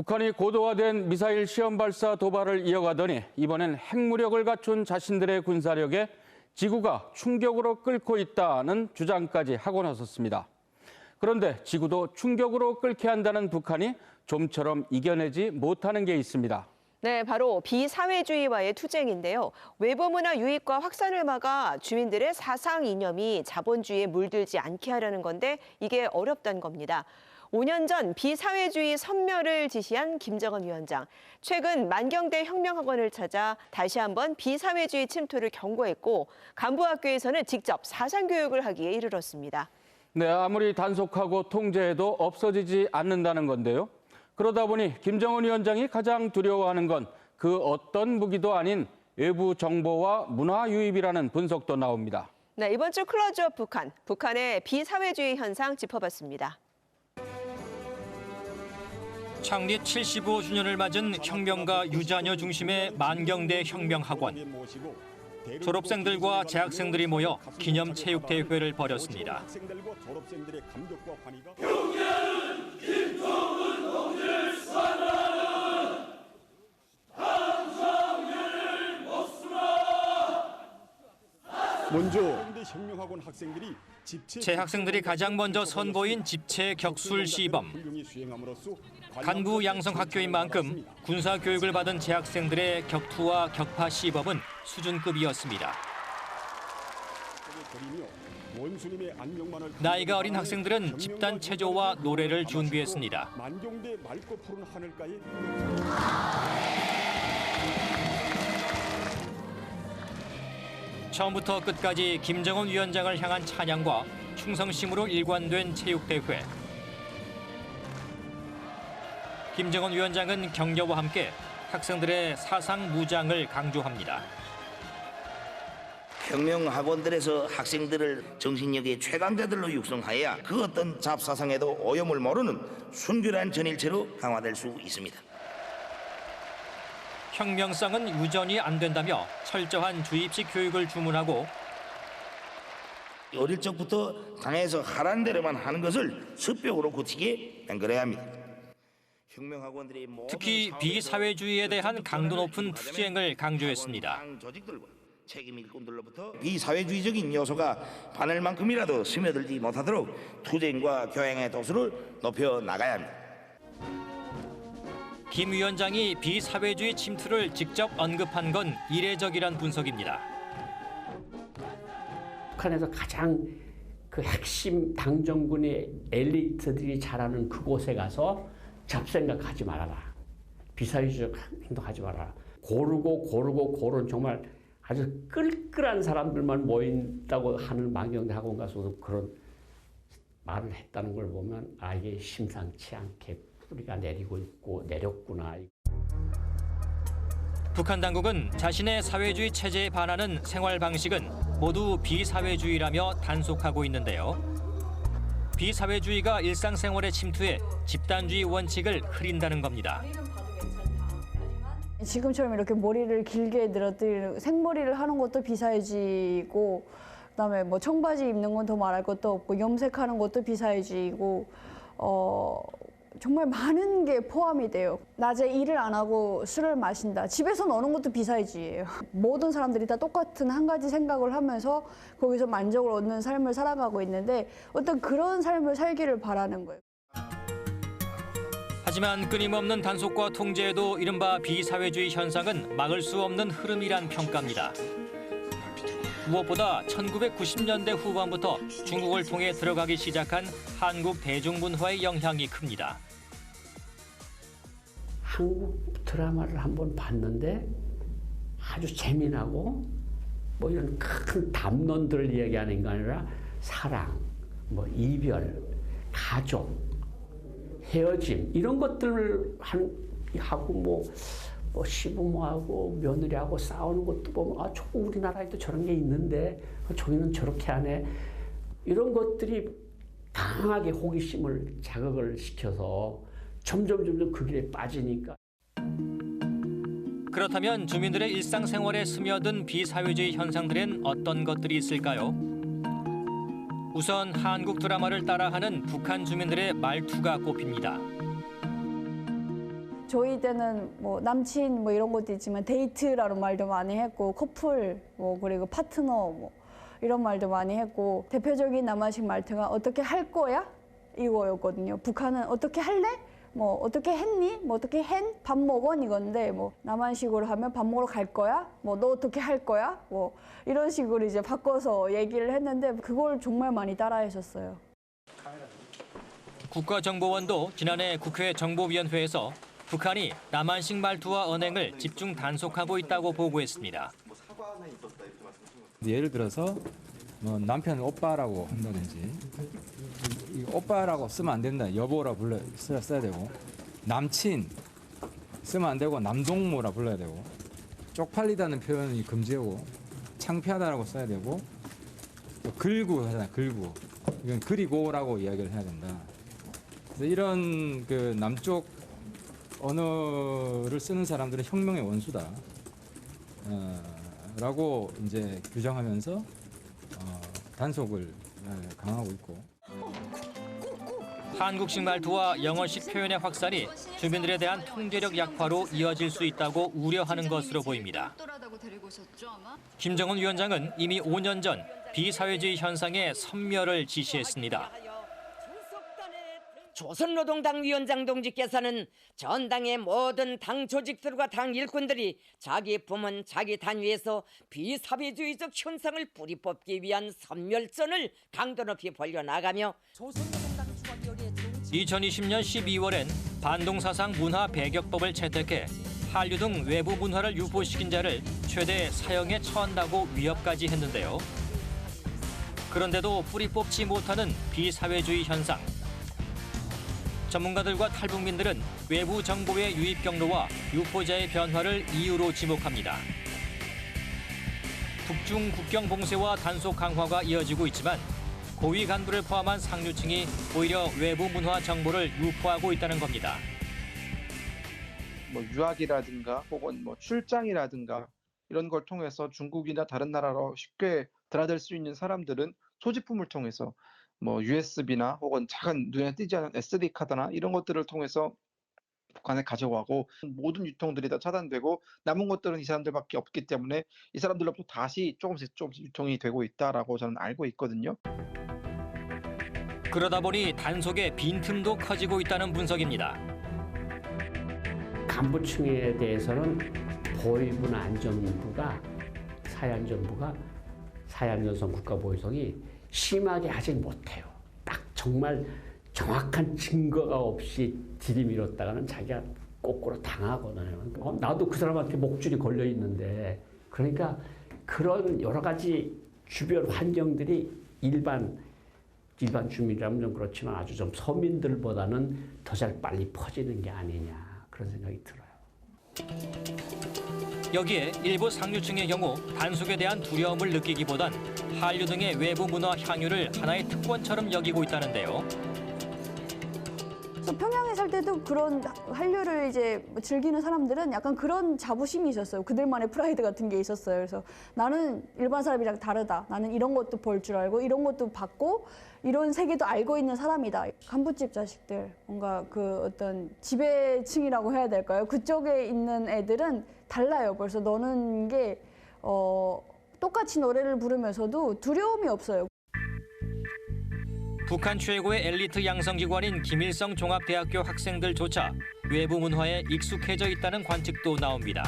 북한이 고도화된 미사일 시험 발사 도발을 이어가더니 이번엔 핵무력을 갖춘 자신들의 군사력에 지구가 충격으로 끓고 있다는 주장까지 하고 나섰습니다. 그런데 지구도 충격으로 끓게 한다는 북한이 좀처럼 이겨내지 못하는 게 있습니다. 네, 바로 비사회주의와의 투쟁인데요. 외부 문화 유입과 확산을 막아 주민들의 사상 이념이 자본주의에 물들지 않게 하려는 건데 이게 어렵다는 겁니다. 5년 전 비사회주의 선멸을 지시한 김정은 위원장. 최근 만경대 혁명학원을 찾아 다시 한번 비사회주의 침투를 경고했고 간부학교에서는 직접 사상 교육을 하기에 이르렀습니다. 네, 아무리 단속하고 통제해도 없어지지 않는다는 건데요. 그러다 보니 김정은 위원장이 가장 두려워하는 건 그 어떤 무기도 아닌 외부 정보와 문화 유입이라는 분석도 나옵니다. 네, 이번 주 클로즈업 북한, 북한의 비사회주의 현상 짚어봤습니다. 창립 75주년을 맞은 혁명가 유자녀 중심의 만경대 혁명학원. 졸업생들과 재학생들이 모여 기념 체육 대회를 벌였습니다. 먼저 혁명학원 학생들이 가장 먼저 선보인 집체 격술 시범. 간부 양성 학교인 만큼 군사 교육을 받은 재학생들의 격투와 격파 시범은 수준급이었습니다. 나이가 어린 학생들은 집단 체조와 노래를 준비했습니다. 처음부터 끝까지 김정은 위원장을 향한 찬양과 충성심으로 일관된 체육대회. 김정은 위원장은 격려와 함께 학생들의 사상 무장을 강조합니다. 혁명 학원들에서 학생들을 정신력의 최강자들로 육성하여야 그 어떤 잡사상에도 오염을 모르는 순결한 전일체로 강화될 수 있습니다. 혁명성은 유전이 안 된다며 철저한 주입식 교육을 주문하고 어릴 적부터 당에서 하라는 대로만 하는 것을 습벽으로 굳히게 만들어야 합니다. 특히 비사회주의에 대한 강도 높은 투쟁을 강조했습니다. 비사회주의적인 요소가 바늘 만큼이라도 스며들지 못하도록 투쟁과 교양의 도수를 높여 나가야 합니다. 김 위원장이 비사회주의 침투를 직접 언급한 건 이례적이란 분석입니다. 북한에서 가장 그 핵심 당정군의 엘리트들이 자라는 그곳에 가서 잡생각하지 말아라. 비사회주의적 행동하지 말아라. 고르고 고르고 고른 정말 아주 끌끌한 사람들만 모인다고 하는 만경대 학원 가서도 그런 말을 했다는 걸 보면 아 이게 심상치 않게 뿌리가 내리고 있고 내렸구나. 북한 당국은 자신의 사회주의 체제에 반하는 생활 방식은 모두 비사회주의라며 단속하고 있는데요. 비사회주의가 일상생활에 침투해 집단주의 원칙을 흐린다는 겁니다. 지금처럼 이렇게 머리를 길게 늘어뜨리는 생머리를 하는 것도 비사회주의고 그다음에 뭐 청바지 입는 건 더 말할 것도 없고 염색하는 것도 비사회주의고 어 정말 많은 게 포함이 돼요. 낮에 일을 안 하고 술을 마신다. 집에서 노는 것도 비사회주의예요. 모든 사람들이 다 똑같은 한 가지 생각을 하면서 거기서 만족을 얻는 삶을 살아가고 있는데 어떤 그런 삶을 살기를 바라는 거예요. 하지만 끊임없는 단속과 통제에도 이른바 비사회주의 현상은 막을 수 없는 흐름이란 평가입니다. 무엇보다 1990년대 후반부터 중국을 통해 들어가기 시작한 한국 대중문화의 영향이 큽니다. 한국 드라마를 한번 봤는데 아주 재미나고 뭐 이런 큰 담론들을 이야기하는 게 아니라 사랑, 뭐 이별, 가족, 헤어짐 이런 것들을 한, 하고 뭐, 뭐 시부모하고 며느리하고 싸우는 것도 보면 아, 저 우리나라에도 저런 게 있는데 저기는 저렇게 하네 이런 것들이 강하게 호기심을 자극을 시켜서 점점 점점 그 길에 빠지니까 그렇다면 주민들의 일상생활에 스며든 비사회주의 현상들엔 어떤 것들이 있을까요? 우선 한국 드라마를 따라하는 북한 주민들의 말투가 꼽힙니다. 저희 때는 뭐 남친 뭐 이런 것도 있지만 데이트라는 말도 많이 했고 커플 뭐 그리고 파트너 뭐 이런 말도 많이 했고 대표적인 남한식 말투가 어떻게 할 거야 이거였거든요. 북한은 어떻게 할래? 뭐 어떻게 했니? 뭐 어떻게 hen? 밥 먹어? 이건데 뭐 남한식으로 하면 밥 먹으러 갈 거야? 뭐 너 어떻게 할 거야? 뭐 이런 식으로 이제 바꿔서 얘기를 했는데 그걸 정말 많이 따라하셨어요. 국가정보원도 지난해 국회 정보위원회에서 북한이 남한식 말투와 언행을 집중 단속하고 있다고 보고했습니다. 예를 들어서 뭐 남편 오빠라고 한다든지 이 오빠라고 쓰면 안 된다. 여보라 불러 써야, 되고 남친 쓰면 안 되고 남동무라 불러야 되고 쪽팔리다는 표현이 금지하고 창피하다라고 써야 되고 또 글구 하잖아. 글구 이건 그리고라고 이야기를 해야 된다. 이런 그 남쪽 언어를 쓰는 사람들은 혁명의 원수다. 어, 라고 이제 규정하면서 어, 단속을 예, 강하고 있고 한국식 말투와 영어식 표현의 확산이 주민들에 대한 통제력 약화로 이어질 수 있다고 우려하는 것으로 보입니다. 김정은 위원장은 이미 5년 전 비사회주의 현상의 섬멸을 지시했습니다. 조선노동당 위원장 동지께서는 전당의 모든 당 조직들과 당 일꾼들이 자기 부문 자기 단위에서 비사회주의적 현상을 뿌리 뽑기 위한 선멸전을 강도 높이 벌려나가며 2020년 12월엔 반동사상 문화 배격법을 채택해 한류 등 외부 문화를 유포시킨 자를 최대 사형에 처한다고 위협까지 했는데요. 그런데도 뿌리 뽑지 못하는 비사회주의 현상. 전문가들과 탈북민들은 외부 정보의 유입 경로와 유포자의 변화를 이유로 지목합니다. 북중 국경 봉쇄와 단속 강화가 이어지고 있지만 고위 간부를 포함한 상류층이 오히려 외부 문화 정보를 유포하고 있다는 겁니다. 뭐 유학이라든가 혹은 뭐 출장이라든가 이런 걸 통해서 중국이나 다른 나라로 쉽게 드나들 수 있는 사람들은 소지품을 통해서 뭐 USB나 혹은 작은 눈에 띄지 않은 SD 카드나 이런 것들을 통해서 북한에 가져가고 모든 유통들이 다 차단되고 남은 것들은 이 사람들밖에 없기 때문에 이 사람들로부터 다시 조금씩 조금씩 유통이 되고 있다라고 저는 알고 있거든요. 그러다 보니 단속의 빈틈도 커지고 있다는 분석입니다. 간부층에 대해서는 보위부나 안전부가 사회안전부가 사회안전성 국가보위성이 심하게 하지 못해요. 딱 정말 정확한 증거가 없이 들이밀었다가는 자기가 거꾸로 당하거든요. 어, 나도 그 사람한테 목줄이 걸려 있는데 그러니까 그런 여러 가지 주변 환경들이 일반 일반 주민이라면 좀 그렇지만 아주 좀 서민들보다는 더 잘 빨리 퍼지는 게 아니냐 그런 생각이 들어요. 여기에 일부 상류층의 경우 단속에 대한 두려움을 느끼기보단 한류 등의 외부 문화 향유를 하나의 특권처럼 여기고 있다는데요. 그래서 평양에 살 때도 그런 한류를 이제 뭐 즐기는 사람들은 약간 그런 자부심이 있었어요. 그들만의 프라이드 같은 게 있었어요. 그래서 나는 일반 사람이랑 다르다. 나는 이런 것도 볼 줄 알고 이런 것도 받고 이런 세계도 알고 있는 사람이다. 간부집 자식들 뭔가 그 어떤 지배층이라고 해야 될까요? 그쪽에 있는 애들은 달라요. 벌써 너는 게 어, 똑같이 노래를 부르면서도 두려움이 없어요. 북한 최고의 엘리트 양성기관인 김일성 종합대학교 학생들조차 외부 문화에 익숙해져 있다는 관측도 나옵니다.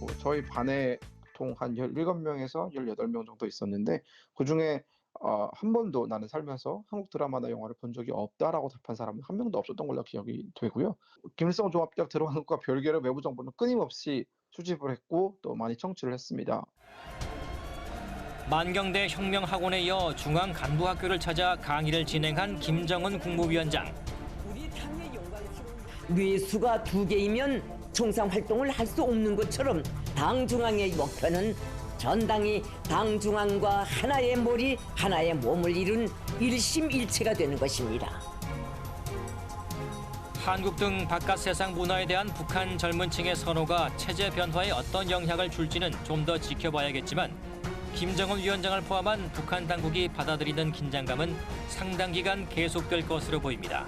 뭐 저희 반에 보통 한 17명에서 18명 정도 있었는데 그중에 어, 한 번도 나는 살면서 한국 드라마나 영화를 본 적이 없다라고 답한 사람은 한 명도 없었던 걸로 기억이 되고요. 김일성 종합대학 들어가는 것과 별개로 외부 정보는 끊임없이 수집을 했고 또 많이 청취를 했습니다. 만경대 혁명학원에 이어 중앙 간부학교를 찾아 강의를 진행한 김정은 국무위원장. 뇌수가 두 개이면 정상 활동을 할 수 없는 것처럼 당 중앙의 목표는 전당이 당 중앙과 하나의 머리, 하나의 몸을 이룬 일심일체가 되는 것입니다. 한국 등 바깥 세상 문화에 대한 북한 젊은 층의 선호가 체제 변화에 어떤 영향을 줄지는 좀 더 지켜봐야겠지만 김정은 위원장을 포함한 북한 당국이 받아들이는 긴장감은 상당 기간 계속될 것으로 보입니다.